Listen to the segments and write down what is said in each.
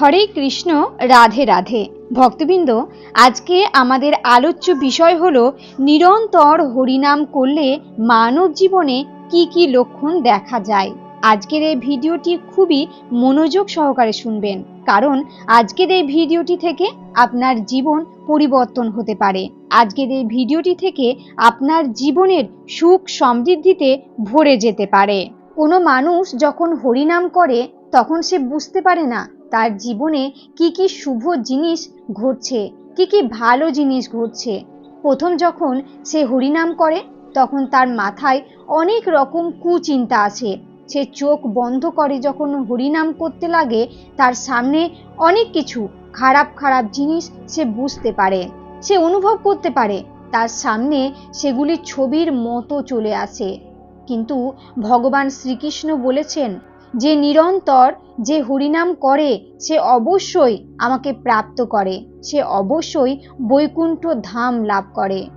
হরে কৃষ্ণ, রাধে রাধে। ভক্তবৃন্দ, আজকে আমাদের আলোচ্য বিষয় হলো, নিরন্তর হরিনাম করলে মানব জীবনে কি কি লক্ষণ দেখা যায়। আজকের এই ভিডিওটি খুবই মনোযোগ সহকারে শুনবেন, কারণ আজকের এই ভিডিওটি থেকে আপনার জীবন পরিবর্তন হতে পারে। আজকের এই ভিডিওটি থেকে আপনার জীবনের সুখ সমৃদ্ধিতে ভরে যেতে পারে। কোনো মানুষ যখন হরিনাম করে, তখন সে বুঝতে পারে না তার জীবনে কি কি শুভ জিনিস ঘটছে, কি কি ভালো জিনিস ঘটছে। প্রথম যখন সে হরিনাম করে, তখন তার মাথায় অনেক রকম কুচিন্তা আছে। সে চোখ বন্ধ করে যখন হরিনাম করতে লাগে, তার সামনে অনেক কিছু খারাপ খারাপ জিনিস সে বুঝতে পারে, সে অনুভব করতে পারে। তার সামনে সেগুলি ছবির মতো চলে আসে। কিন্তু ভগবান শ্রীকৃষ্ণ বলেছেন যে নিরন্তর যে হরিনাম করে, সে অবশ্যই আমাকে প্রাপ্ত করে, সে অবশ্যই বৈকুণ্ঠ ধাম লাভ করে।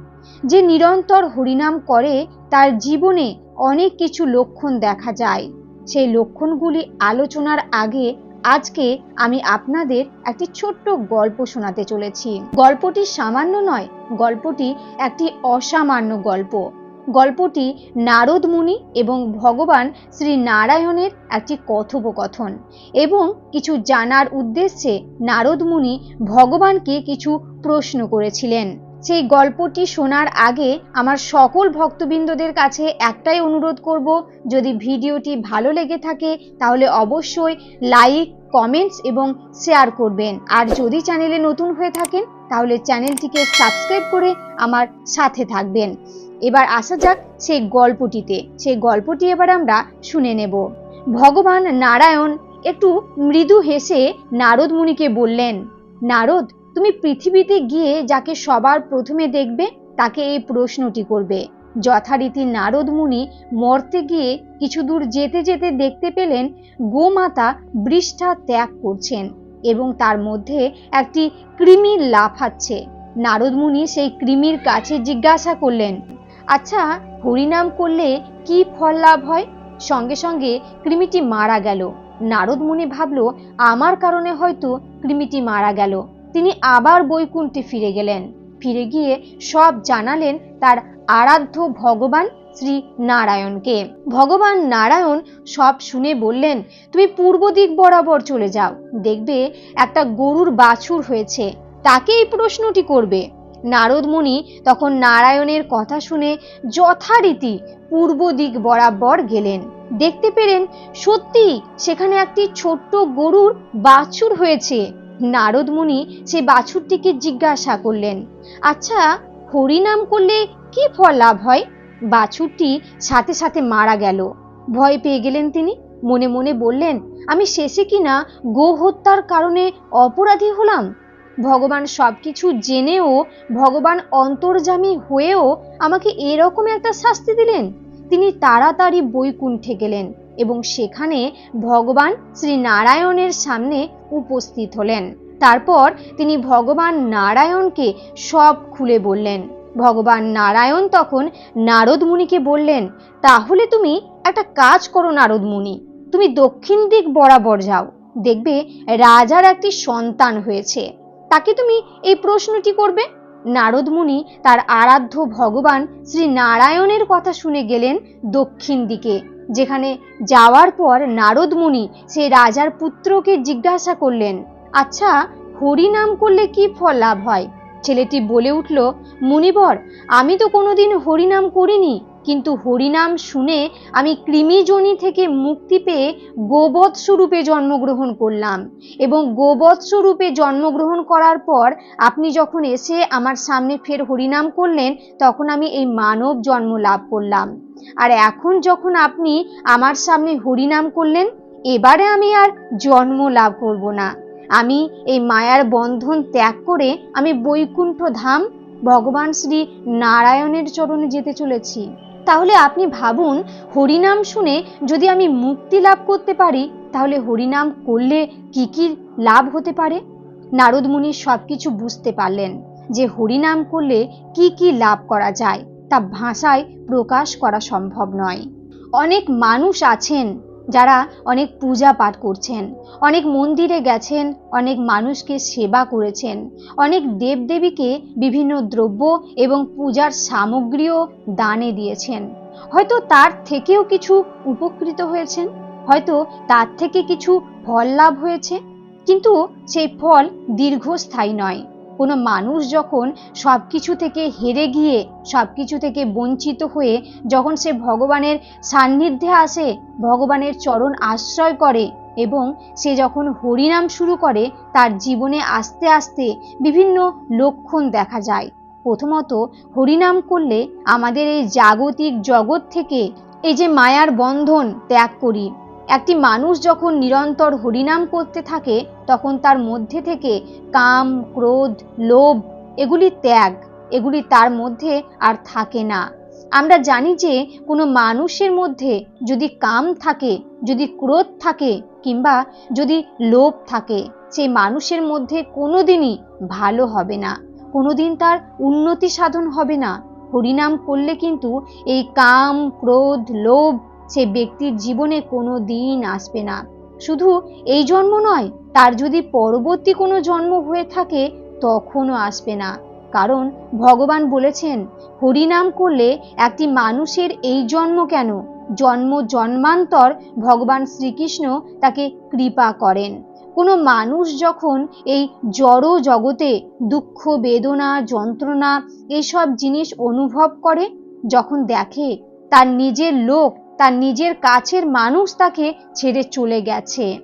যে নিরন্তর হরিনাম করে, তার জীবনে অনেক কিছু লক্ষণ দেখা যায়। সেই লক্ষণগুলি আলোচনার আগে, আজকে আমি আপনাদের একটি ছোট্ট গল্প শোনাতে চলেছি। গল্পটি সামান্য নয়, গল্পটি একটি অসামান্য গল্প। গল্পটি নারদ মুনি এবং ভগবান শ্রী নারায়ণের একটি কথোপকথন এবং কিছু জানার উদ্দেশ্যে নারদ মুনি ভগবানকে কিছু প্রশ্ন করেছিলেন। সেই গল্পটি শোনার আগে আমার সকল ভক্তবৃন্দদের কাছে একটাই অনুরোধ করব, যদি ভিডিওটি ভালো লেগে থাকে তাহলে অবশ্যই লাইক, কমেন্টস এবং শেয়ার করবেন। আর যদি চ্যানেলে নতুন হয়ে থাকেন তাহলে চ্যানেলটিকে সাবস্ক্রাইব করে আমার সাথে থাকবেন। এবার আসা যাক সেই গল্পটিতে। সেই গল্পটি এবার আমরা শুনে নেব। ভগবান নারায়ণ একটু মৃদু হেসে নারদ মুনিকে বললেন, নারদ, তুমি পৃথিবীতে গিয়ে যাকে সবার প্রথমে দেখবে, তাকে এই প্রশ্নটি করবে। যথারীতি নারদ মুনি মর্তে গিয়ে কিছু দূর যেতে যেতে দেখতে পেলেন গোমাতা বৃষ্ঠা ত্যাগ করছেন এবং তার মধ্যে একটি কৃমি লাফাচ্ছে। নারদ মুনি সেই কৃমির কাছে জিজ্ঞাসা করলেন আচ্ছা হরিনাম করলে কি ফল লাভ হয়? সঙ্গে সঙ্গে কৃমিটি মারা গেল। নারদ মুনি ভাবল, আমার কারণে হয়তো কৃমিটি মারা গেল। তিনি আবার বৈকুণ্ঠে ফিরে গেলেন। ফিরে গিয়ে সব জানালেন তার আরাধ্য ভগবান শ্রী নারায়ণকে ভগবান নারায়ণ সব শুনে বললেন, তুমি পূর্ব দিক বরাবর চলে যাও। দেখবে একটা গরুর বাছুর হয়েছে। তাকে এই প্রশ্নটি করবে। নারদ মুনি তখন নারায়ণের কথা শুনে যথারীতি পূর্ব দিক বরাবর গেলেন। দেখতে পেলেন সত্যি সেখানে একটি ছোট্ট গরুর বাছুর হয়েছে। নারদ মুনি সে বাছুরটিকে জিজ্ঞাসা করলেন আচ্ছা হরিনাম করলে কি ফল লাভ হয়? বাছুরটি সাথে সাথে মারা গেল। ভয় পেয়ে গেলেন তিনি। মনে মনে বললেন, আমি শেষে কিনা গো হত্যার কারণে অপরাধী হলাম? ভগবান সবকিছু জেনেও, ভগবান অন্তর্জামী হয়েও আমাকে এরকম একটা শাস্তি দিলেন। তিনি তাড়াতাড়ি বৈকুণ্ঠে গেলেন এবং সেখানে ভগবান শ্রী নারায়ণের সামনে উপস্থিত হলেন। তারপর তিনি ভগবান নারায়ণকে সব খুলে বললেন। ভগবান নারায়ণ তখন নারদ মুনিকে বললেন, তাহলে তুমি একটা কাজ করো নারদ মুনি তুমি দক্ষিণ দিক বরাবর যাও। দেখবে রাজার একটি সন্তান হয়েছে। তাকে তুমি এই প্রশ্নটি করবে? নারদ মুনি তার আরাধ্য ভগবান শ্রী নারায়ণের কথা শুনে গেলেন দক্ষিণ দিকে, যেখানে যাওয়ার পর নারদ মুনি সে রাজার পুত্রকে জিজ্ঞাসা করলেন আচ্ছা হরি নাম করলে কি ফল লাভ হয়? ছেলেটি বলে উঠল, মুনিবর, আমি তো কোনোদিন হরিনাম করিনি। কিন্তু হরিনাম শুনে আমি কৃমিজনী থেকে মুক্তি পেয়ে গোবৎস রূপে জন্মগ্রহণ করলাম এবং গোবৎস রূপে জন্মগ্রহণ করার পর আপনি যখন এসে আমার সামনে ফের হরিনাম করলেন, তখন আমি এই মানব জন্ম লাভ করলাম। আর এখন যখন আপনি আমার সামনে হরিনাম করলেন, এবারে আমি আর জন্ম লাভ করব না। আমি এই মায়ার বন্ধন ত্যাগ করে আমি বৈকুণ্ঠ ধাম ভগবান শ্রী নারায়ণের চরণে যেতে চলেছি। তাহলে আপনি ভাবুন, হরিনাম শুনে যদি আমি মুক্তি লাভ করতে পারি, তাহলে হরিনাম করলে কি কি লাভ হতে পারে? নারদ মুনি সবকিছু বুঝতে পারলেন যে হরিনাম করলে কি কি লাভ করা যায়, তা ভাষায় প্রকাশ করা সম্ভব নয়। অনেক মানুষ আছেন যারা অনেক পূজা পাঠ করছেন, অনেক মন্দিরে গেছেন, অনেক মানুষকে সেবা করেছেন, অনেক দেবদেবীকে বিভিন্ন দ্রব্য এবং পূজার সামগ্রীও দানে দিয়েছেন। হয়তো তার থেকেও কিছু উপকৃত হয়েছেন, হয়তো তার থেকে কিছু ফল লাভ হয়েছে, কিন্তু সেই ফল দীর্ঘস্থায়ী নয়। কোনো মানুষ যখন সব কিছু থেকে হেরে গিয়ে সব কিছু থেকে বঞ্চিত হয়ে যখন সে ভগবানের সান্নিধ্যে আসে, ভগবানের চরণ আশ্রয় করে এবং সে যখন হরিনাম শুরু করে, তার জীবনে আস্তে আস্তে বিভিন্ন লক্ষণ দেখা যায়। প্রথমত, হরিনাম করলে আমাদের এই জাগতিক জগৎ থেকে এই যে মায়ার বন্ধন ত্যাগ করি। একটি মানুষ যখন নিরন্তর হরিনাম করতে থাকে, তখন তার মধ্যে থেকে কাম, ক্রোধ, লোভ, এগুলি ত্যাগ, এগুলি তার মধ্যে আর থাকে না। আমরা জানি যে কোনো মানুষের মধ্যে যদি কাম থাকে, যদি ক্রোধ থাকে কিংবা যদি লোভ থাকে, সেই মানুষের মধ্যে কোনো দিনই ভালো হবে না। কোনোদিন তার উন্নতি সাধন হবে না। হরিনাম করলে কিন্তু এই কাম, ক্রোধ, লোভ সে ব্যক্তির জীবনে কোনো দিন আসবে না। শুধু এই জন্ম নয়, তার যদি পরবর্তী কোনো জন্ম হয়ে থাকে, তখনও আসবে না। কারণ ভগবান বলেছেন, হরিনাম করলে একটি মানুষের এই জন্ম কেন? জন্ম জন্মান্তর ভগবান শ্রীকৃষ্ণ তাকে কৃপা করেন। কোনো মানুষ যখন এই জড় জগতে দুঃখ, বেদনা, যন্ত্রণা, এসব জিনিস অনুভব করে, যখন দেখে, তার নিজের লোক তার নিজের কাছের মানুষ তাকে ছেড়ে চলে গেছে।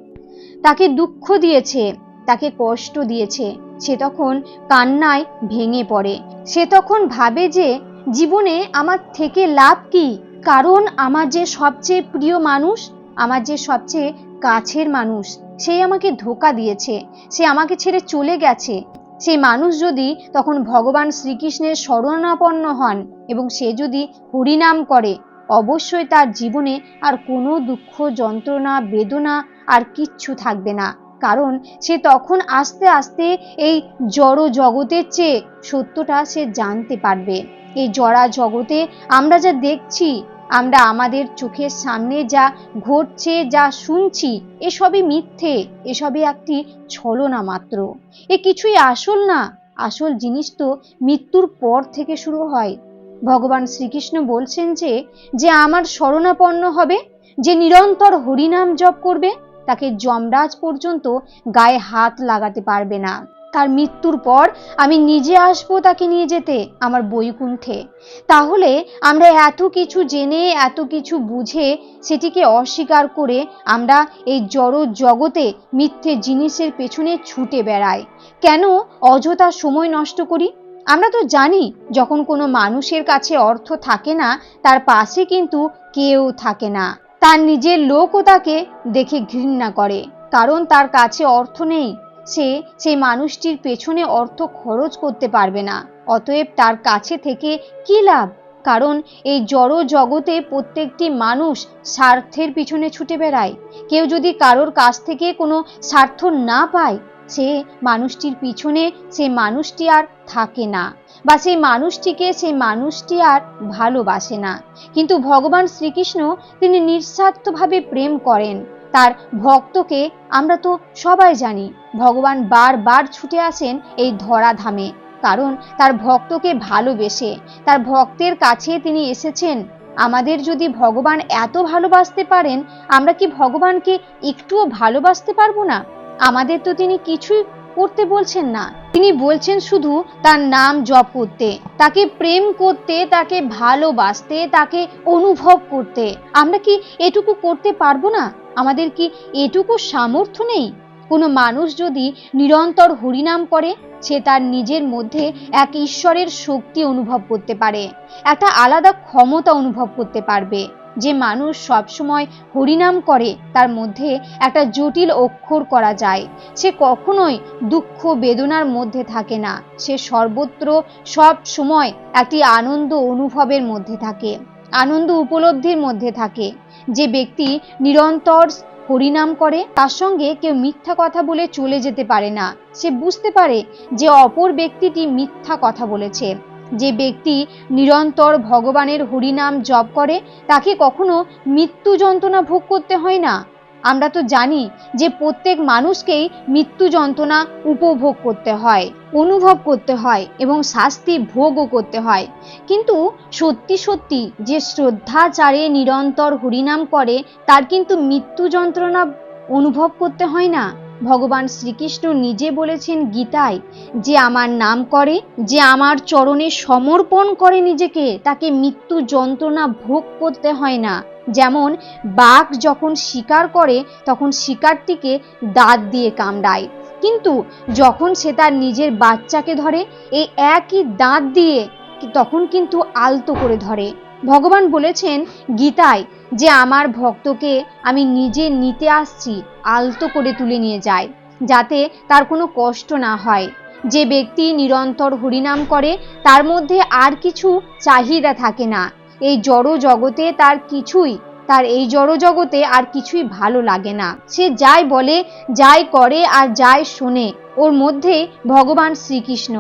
তাকে দুঃখ দিয়েছে, তাকে কষ্ট দিয়েছে। সে তখন কান্নায় ভেঙে পড়ে। সে তখন ভাবে যে, জীবনে আমার থেকে লাভ কি? কারণ আমার যে সবচেয়ে প্রিয় মানুষ, আমার যে সবচেয়ে কাছের মানুষ, সেই আমাকে ধোকা দিয়েছে। সে আমাকে ছেড়ে চলে গেছে। সেই মানুষ যদি তখন ভগবান শ্রীকৃষ্ণের শরণাপন্ন হন এবং সে যদি হরিনাম করে অবশ্যই তার জীবনে আর কোনো দুঃখ, যন্ত্রণা, বেদনা আর কিচ্ছু থাকবে না। কারণ সে তখন আস্তে আস্তে এই জড় জগতের চেয়ে সত্যটা সে জানতে পারবে। এই জড়া জগতে আমরা যা দেখছি, আমরা আমাদের চোখের সামনে যা ঘটছে, যা শুনছি, এসবই মিথ্যে, এসবই একটি ছলনা মাত্র। এ কিছুই আসল না। আসল জিনিস তো মৃত্যুর পর থেকে শুরু হয়। ভগবান শ্রীকৃষ্ণ বলছেন যে যে আমার শরণাপন্ন হবে, যে নিরন্তর হরিনাম জপ করবে, তাকে যমরাজ পর্যন্ত গায়ে হাত লাগাতে পারবে না। তার মৃত্যুর পর আমি নিজে আসব তাকে নিয়ে যেতে, আমার বৈকুণ্ঠে। তাহলে আমরা এত কিছু জেনে, এত কিছু বুঝে, সেটিকে অস্বীকার করে আমরা এই জড় জগতে মিথ্যে জিনিসের পেছনে ছুটে বেড়াই। কেন অযথা সময় নষ্ট করি? আমরা তো জানি যখন কোনো মানুষের কাছে অর্থ থাকে না, তার পাশে কিন্তু কেউ থাকে না। তার নিজের লোকও তাকে দেখে ঘৃণা করে, কারণ তার কাছে অর্থ নেই। সে সেই মানুষটির পেছনে অর্থ খরচ করতে পারবে না। অতএব তার কাছে থেকে কি লাভ? কারণ এই জড় জগতে প্রত্যেকটি মানুষ স্বার্থের পিছনে ছুটে বেড়ায়। কেউ যদি কারোর কাছ থেকে কোনো স্বার্থ না পায় সে মানুষটির পিছনে, সে মানুষটি আর থাকে না বা সেই মানুষটিকে সেই মানুষটি আর ভালোবাসে না। কিন্তু ভগবান শ্রীকৃষ্ণ তিনি নিঃস্বার্থভাবে প্রেম করেন। তার ভক্তকে আমরা তো সবাই জানি, ভগবান বারবার ছুটে আসেন এই ধরাধামে। কারণ তার ভক্তকে ভালোবেসে, তার ভক্তের কাছে তিনি এসেছেন। আমাদের যদি ভগবান এত ভালোবাসতে পারেন, আমরা কি ভগবানকে একটুও ভালোবাসতে পারব না? আমাদের তো তিনি কিছুই করতে বলছেন না। তিনি বলছেন শুধু তার নাম জপ করতে, তাকে প্রেম করতে, তাকে ভালোবাসতে, তাকে অনুভব করতে। আমরা কি এটুকু করতে পারব না? আমাদের কি এটুকু সামর্থ্য নেই? কোনো মানুষ যদি নিরন্তর হরিনাম করে, সে তার নিজের মধ্যে এক ঈশ্বরের শক্তি অনুভব করতে পারে, একটা আলাদা ক্ষমতা অনুভব করতে পারবে। যে মানুষ সবসময় হরিনাম করে, তার মধ্যে একটা জটিল অক্ষর করা যায়। সে কখনোই দুঃখ বেদনার মধ্যে থাকে না। সে সর্বত্র সব সময় একটি আনন্দ অনুভবের মধ্যে থাকে, আনন্দ উপলব্ধির মধ্যে থাকে। যে ব্যক্তি নিরন্তর হরিনাম করে, তার সঙ্গে কেউ মিথ্যা কথা বলে চলে যেতে পারে না। সে বুঝতে পারে যে অপর ব্যক্তিটি মিথ্যা কথা বলেছে। যে ব্যক্তি নিরন্তর ভগবানের হরিনাম জপ করে, তাকে কখনো মৃত্যু যন্ত্রণা ভোগ করতে হয় না। আমরা তো জানি যে প্রত্যেক মানুষকেই মৃত্যু যন্ত্রণা উপভোগ করতে হয়, অনুভব করতে হয় এবং শাস্তি ভোগও করতে হয়। কিন্তু সত্যি সত্যি যে শ্রদ্ধাচারে নিরন্তর হরিনাম করে, তার কিন্তু মৃত্যু যন্ত্রণা অনুভব করতে হয় না। ভগবান শ্রীকৃষ্ণ নিজে বলেছেন, গীতায় যে আমার নাম করে, যে আমার চরণে সমর্পণ করে নিজেকে, তাকে মৃত্যু যন্ত্রণা ভোগ করতে হয় না। যেমন, বাঘ যখন শিকার করে, তখন শিকারটিকে দাঁত দিয়ে কামড়ায়। কিন্তু যখন সে তার নিজের বাচ্চাকে ধরে, এই একই দাঁত দিয়ে তখন কিন্তু আলতো করে ধরে। ভগবান বলেছেন, গীতায় যে আমার ভক্তকে আমি নিজে নিতে আসছি আলতো করে তুলে নিয়ে যায়, যাতে তার কোনো কষ্ট না হয়। যে ব্যক্তি নিরন্তর হরিনাম করে, তার মধ্যে আর কিছু চাহিদা থাকে না। এই জড় জগতে তার কিছুই, তার এই জড় জগতে আর কিছুই ভালো লাগে না। সে যাই বলে, যাই করে আর যাই শোনে, ওর মধ্যে ভগবান শ্রীকৃষ্ণ।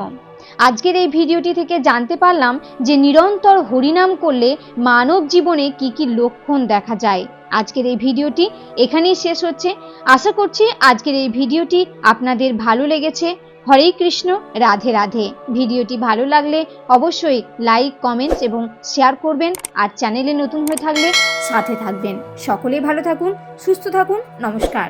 আজকের এই ভিডিওটি থেকে জানতে পারলাম যে নিরন্তর হরিনাম করলে মানব জীবনে কি কি লক্ষণ দেখা যায়। আজকের এই ভিডিওটি এখানেই শেষ হচ্ছে। আশা করছি আজকের এই ভিডিওটি আপনাদের ভালো লেগেছে। হরে কৃষ্ণ, রাধে রাধে। ভিডিওটি ভালো লাগলে অবশ্যই লাইক, কমেন্টস এবং শেয়ার করবেন আর চ্যানেলে নতুন হয়ে থাকলে সাথে থাকবেন। সকলেই ভালো থাকুন, সুস্থ থাকুন। নমস্কার।